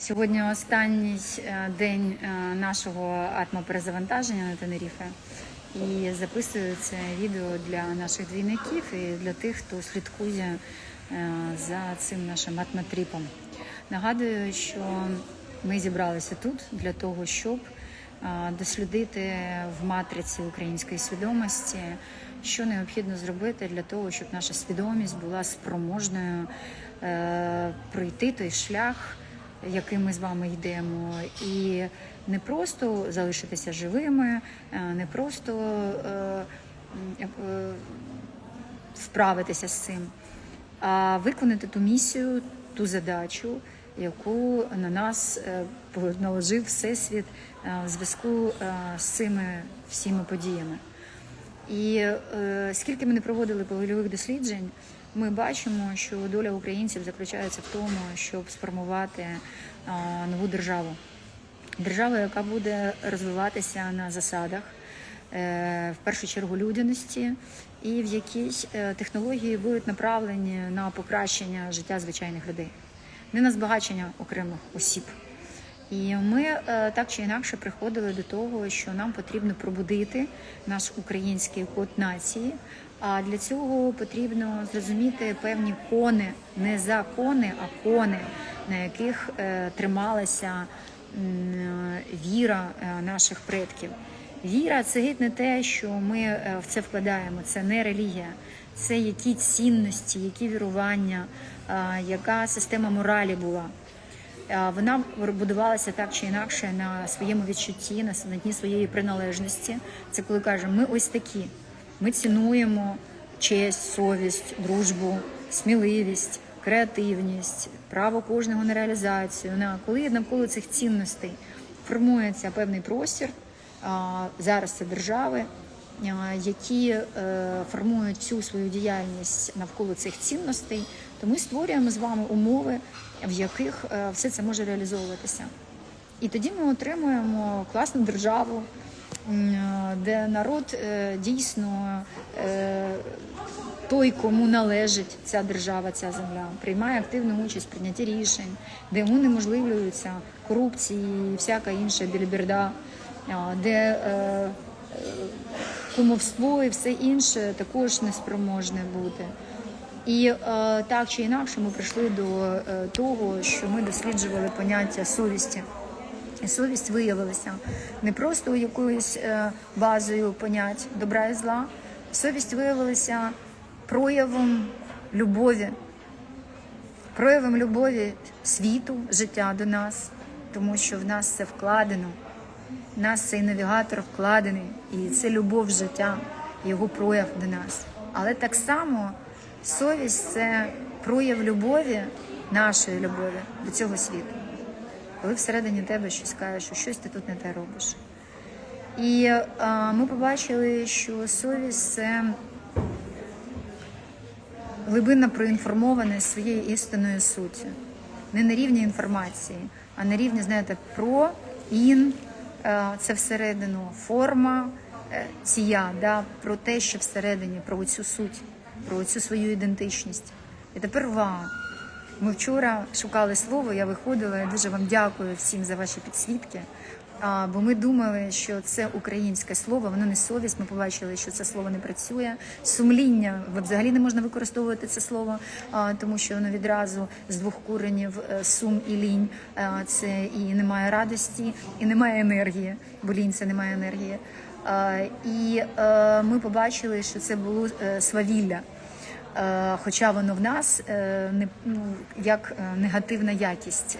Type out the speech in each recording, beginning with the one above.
Сьогодні останній е, день е, нашого атмоперезавантаження на Тенеріфе. І записую це відео для наших двійників і для тих, хто слідкує е, за цим нашим атмотріпом. Нагадую, що ми зібралися тут для того, щоб дослідити в матриці української свідомості, що необхідно зробити для того, щоб наша свідомість була спроможною пройти той шлях яким ми з вами йдемо, і не просто залишитися живими, е, не просто е, м, е, справитися з цим, а виконати ту місію, ту задачу, яку на нас е, наложив Всесвіт е, в зв'язку е, з цими всіми подіями. І е, скільки ми не проводили польових досліджень, ми бачимо, що доля українців заключається в тому, щоб сформувати е, нову державу. Державу, яка буде розвиватися на засадах, е, в першу чергу людяності, і в якій е, технології будуть направлені на покращення життя звичайних людей, не на збагачення окремих осіб. І ми е, так чи інакше приходили до того, що нам потрібно пробудити наш український код нації. А для цього потрібно зрозуміти певні кони, не закони, а кони, на яких е, трималася віра е, наших предків. Віра це геть не те, що ми в це вкладаємо. Це не релігія, це які цінності, які вірування, яка система моралі була. Вона будувалася так чи інакше на своєму відчутті, на на дні своєї приналежності. Це коли кажемо, ми ось такі. Ми цінуємо честь, совість, дружбу, сміливість, креативність, право кожного на реалізацію. На коли навколо цих цінностей формується певний простір, зараз це держави, які е, формують всю свою діяльність навколо цих цінностей, то ми створюємо з вами умови, в яких е, все це може реалізовуватися. І тоді ми отримуємо класну державу, е, де народ е, дійсно той, кому належить ця держава, ця земля, приймає активну участь в прийнятті рішень, де йому неможливлюється корупції і всяка інша біліберда, де кумовство і все інше також неспроможне бути. І е, так чи інакше ми прийшли до е, того, що ми досліджували поняття совісті. І совість виявилася не просто якоюсь е, базою понять добра і зла. Совість виявилася проявом любові, проявом любові світу, життя до нас, тому що в нас це вкладено. В нас цей навігатор вкладений, і це любов життя, його прояв до нас. Але так само совість це прояв любові, нашої любові до цього світу. Коли всередині тебе щось каже, що щось ти тут не те робиш. І е, ми побачили, що совість це глибинна проінформованість своєю істинною суттю. Не на рівні інформації, а на рівні, знаєте, про, ін, е, це всередину, форма, е, ція, да, про те, що всередині, про цю суть, про цю свою ідентичність. І тепер вау. Ми вчора шукали слово, я виходила. Я дуже вам дякую всім за ваші підсвітки. А, бо ми думали, що це українське слово, воно не совість. Ми побачили, що це слово не працює. Сумління взагалі не можна використовувати це слово, а, тому що воно відразу з двох коренів е, сум і лінь. А, це і немає радості, і немає енергії, бо лінь це немає енергії. А, і е, ми побачили, що це було е, свавілля. Е, Хоча воно в нас е, не ну, як е, негативна якість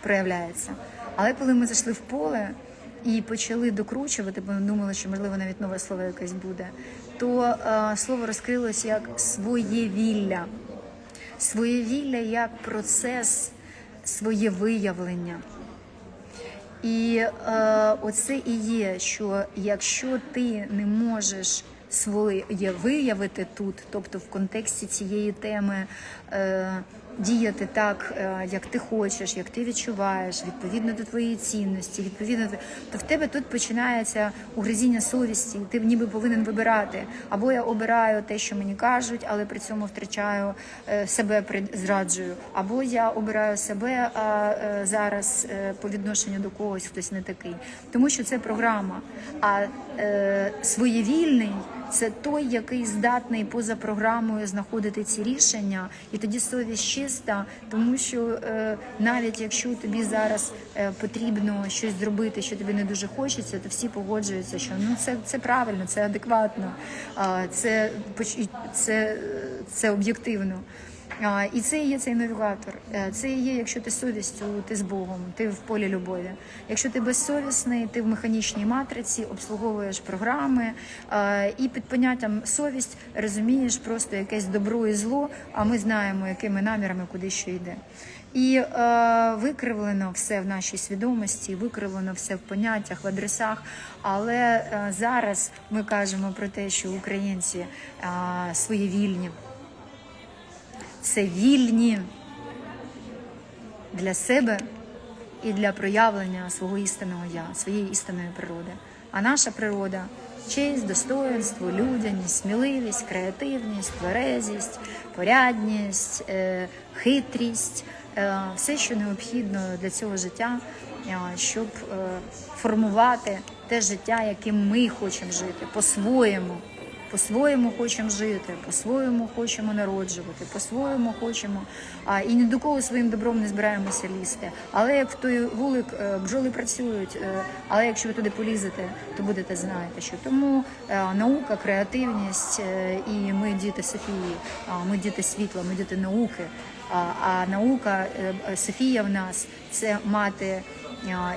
проявляється. Але коли ми зайшли в поле і почали докручувати, бо думали, що можливо навіть нове слово якесь буде, то слово розкрилось як своєвілля. Своєвілля як процес своєвиявлення. І е, оце і є, що якщо ти не можеш своє виявити тут, тобто в контексті цієї теми е, діяти так, е, як ти хочеш, як ти відчуваєш, відповідно до твоєї цінності, відповідно до то в тебе тут починається угризіння совісті. Ти ніби повинен вибирати. Або я обираю те, що мені кажуть, але при цьому втрачаю е, себе зраджую, або я обираю себе, а е, зараз по відношенню до когось хтось не такий. Тому що це програма. А е, своєвільний це той, який здатний поза програмою знаходити ці рішення, і тоді совість чиста, тому що е, навіть якщо тобі зараз е, потрібно щось зробити, що тобі не дуже хочеться, то всі погоджуються, що ну це, це правильно, це адекватно, а, це, це, це, це об'єктивно. І це і є цей навігатор. Е, Це і є, якщо ти совістю, ти з Богом, ти в полі любові. Якщо ти безсовісний, ти в механічній матриці, обслуговуєш програми е, і під поняттям совість розумієш просто якесь добро і зло, а ми знаємо, якими намірами куди що йде. І е, викривлено все в нашій свідомості, викривлено все в поняттях, в адресах. Але е, зараз ми кажемо про те, що українці е, своєвільні це вільні для себе і для проявлення свого істинного я, своєї істинної природи. А наша природа честь, достоинство, людяність, сміливість, креативність, тверезість, порядність, е, хитрість е, все, що необхідно для цього життя, е, щоб формувати те життя, яким ми хочемо жити по-своєму по-своєму хочемо жити, по-своєму хочемо народжувати, по-своєму хочемо. А, і ні до кого своїм добром не збираємося лізти. Але як в той вулик е, бджоли працюють, е, але якщо ви туди полізете, то будете знаєте, що тому е, наука, креативність і ми діти Софії, ми діти світла, ми діти науки. А, наука Софія в нас це мати.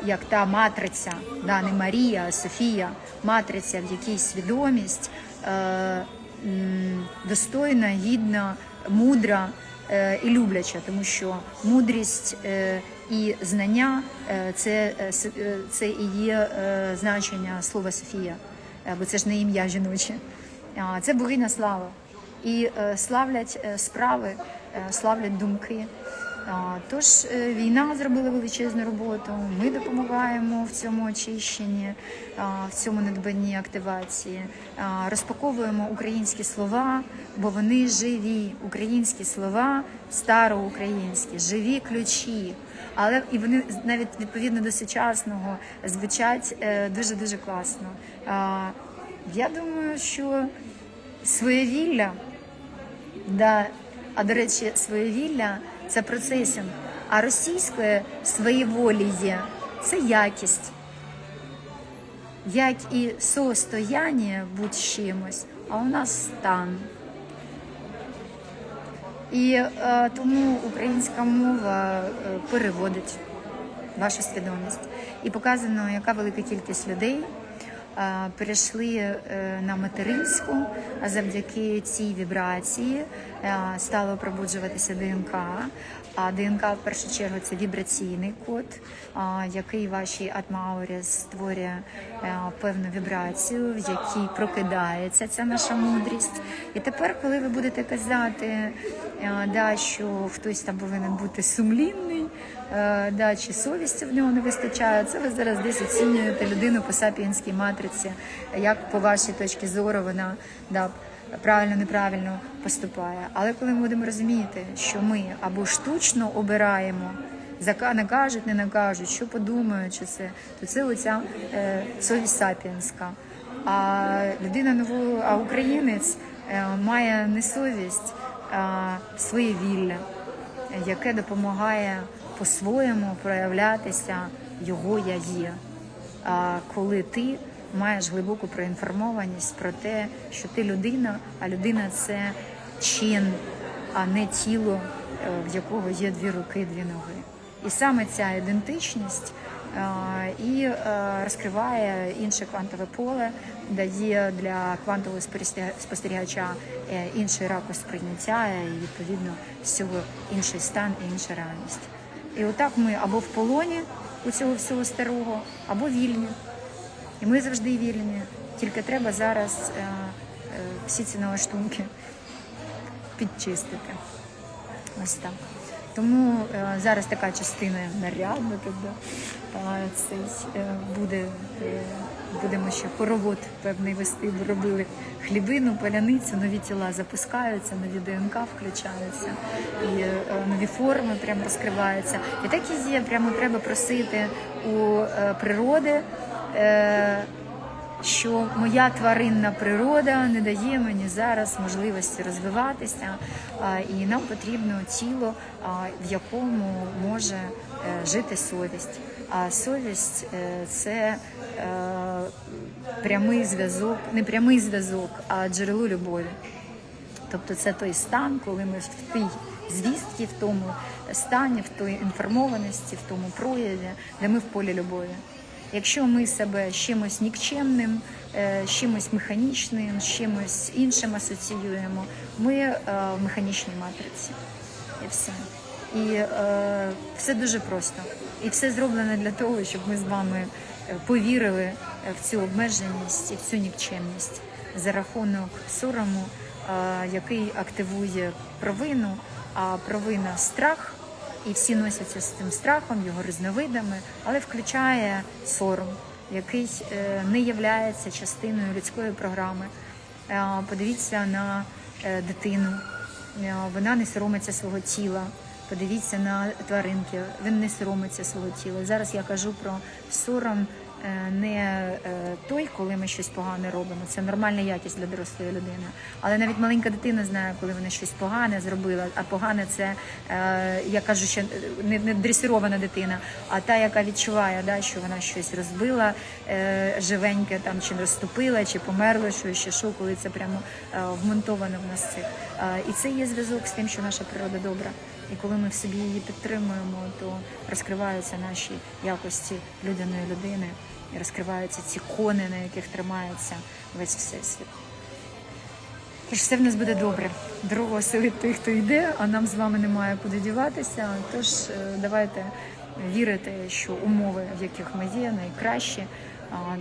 Як та матриця, да, не Марія, а Софія, матриця, в якій свідомість достойна, гідна, мудра е, і любляча, тому що мудрість е, і знання е, це, е, е, це і є е, значення слова Софія, е, бо це ж не ім'я жіноче. Це богиня слава. І е, славлять е, справи, е, славлять думки. Тож е, війна зробила величезну роботу. Ми допомагаємо в цьому очищенні, в цьому надбанні активації. Розпаковуємо українські слова, бо вони живі. Українські слова староукраїнські, живі ключі. Але і вони навіть відповідно до сучасного звучать дуже дуже класно. Я думаю, що своєвілля. Да, а до речі, своєвілля це процесінг, а російське своєволіє це якість. Як і состояння будь чимось, а у нас стан. І е, тому українська мова е, переводить вашу свідомість. І показано, яка велика кількість людей е, перейшли е, на материнську, завдяки цій вібрації стало пробуджуватися ДНК. А ДНК в першу чергу це вібраційний код, який вашій атмаурі створює е, певну вібрацію, в якій прокидається ця наша мудрість. І тепер, коли ви будете казати, е, да, що хтось там повинен бути сумлінний, е, да, чи совісті в нього не вистачає, це ви зараз десь оцінюєте людину по сапієнській матриці, як по вашій точці зору вона да, правильно, неправильно поступає. Але коли ми будемо розуміти, що ми або штучно обираємо, накажуть, не накажуть, що подумають, що це, то це оця е, совість сапіенська. А людина нового, а українець е, має не совість, а своє вілля, яке допомагає по-своєму проявлятися його я є. А коли ти маєш глибоку проінформованість про те, що ти людина, а людина це чин, а не тіло, е, в якого є дві руки, дві ноги. І саме ця ідентичність е, і е, розкриває інше квантове поле, дає для квантового спостерігача інший ракурс сприйняття і відповідно з цього інший стан і інша реальність. І отак ми або в полоні у цього всього старого, або вільні. І ми завжди вільні. Тільки треба зараз е, е, всі ці налаштунки підчистити. Ось так. Тому е, зараз така частина нарядна цей, е, буде, е, будемо ще хоровод певний вести, робили хлібину, паляницю, нові тіла запускаються, нові ДНК включаються, і е, нові форми прямо розкриваються. І так і є, прямо треба просити у е, природи. Е, що моя тваринна природа не дає мені зараз можливості розвиватися, і нам потрібно тіло, в якому може е, жити совість. А совість е, це прямий зв'язок, не прямий зв'язок, а джерело любові. Тобто це той стан, коли ми в тій звістці, в тому стані, в той інформованості, в тому прояві, де ми в полі любові. Якщо ми себе з чимось нікчемним, е, з чимось механічним, з чимось іншим асоціюємо, ми е, в механічній матриці. І все. І е, все дуже просто. І все зроблено для того, щоб ми з вами е, повірили е, в цю обмеженість і в цю нікчемність за рахунок сорому, е, який активує провину, а провина страх. І всі носяться з цим страхом, його різновидами, але включає сором, який е, не є частиною людської програми. Е, Подивіться на е, дитину, вона не соромиться свого тіла. Подивіться на тваринки, він не соромиться свого тіла. Зараз я кажу про сором не е, той, коли ми щось погане робимо. Це нормальна якість для дорослої людини. Але навіть маленька дитина знає, коли вона щось погане зробила. А погане це е, я кажу, що не, дресирована дитина, а та, яка відчуває, да, що вона щось розбила е, живеньке, там чи розтопила, чи померла, що ще що, коли це прямо е, вмонтовано в нас цих. Е, і це є зв'язок з тим, що наша природа добра. І коли ми в собі її підтримуємо, то розкриваються наші якості людяної людини, і розкриваються ці кони, на яких тримається весь всесвіт. Тож все в нас буде добре. Дорога осилить тих, хто йде, а нам з вами немає куди діватися. Тож е, давайте вірити, що умови, в яких ми є, найкращі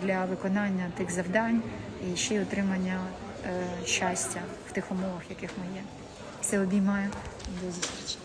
для виконання тих завдань і ще й отримання е, щастя в тих умовах, в яких ми є. Все обіймаю. До зустрічі.